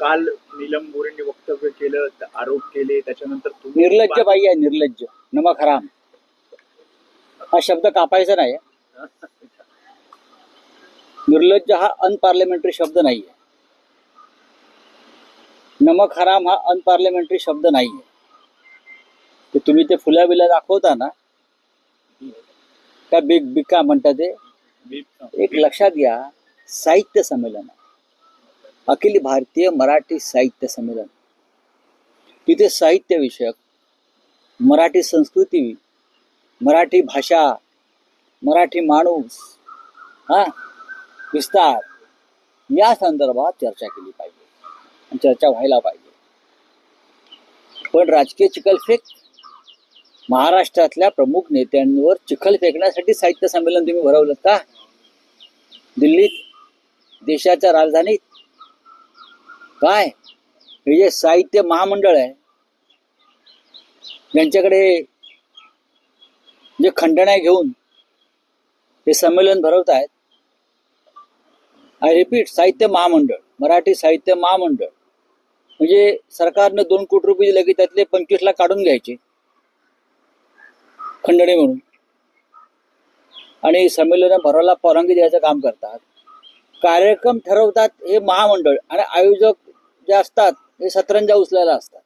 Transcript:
काल नीलम गोरेंनी वक्तव्य केलं आरोप केले त्याच्यानंतर निर्लज्ज बाई आहे निर्लज्ज. नमक हराम. हा शब्द कापायचा नाही. निर्लज्ज हा अनपार्लिमेंटरी शब्द नाही आहे नमक हराम हा अनपार्लिमेंटरी शब्द नाही आहे तुम्ही ते फुला बिला दाखवता ना का बिग बिग का म्हणता ते एक लक्षात घ्या साहित्य संमेलन. अखिल भारतीय मराठी साहित्य संमेलन. तिथे साहित्य विषयक मराठी संस्कृती मराठी भाषा मराठी माणूस हा विस्तार या संदर्भात चर्चा केली पाहिजे चर्चा व्हायला पाहिजे. पण राजकीय चिखलफेक महाराष्ट्रातल्या प्रमुख नेत्यांवर चिखल फेकण्यासाठी साहित्य संमेलन तुम्ही भरवलं का? दिल्लीत देशाच्या राजधानीत काय? हे जे साहित्य महामंडळ आहे ज्यांच्याकडे जे खंडण्या घेऊन हे संमेलन भरवत आहेत आय रिपीट साहित्य महामंडळ मराठी साहित्य महामंडळ. म्हणजे सरकारनं दोन कोटी रुपये दिले की त्यातले पंचवीस लाख काढून घ्यायचे खंडणी म्हणून. आणि संमेलन भरायला परवानगी द्यायचं काम करतात. कार्यक्रम ठरवतात हे महामंडळ. आणि आयोजक जे असतात हे सतरंजा उचलायला असतात.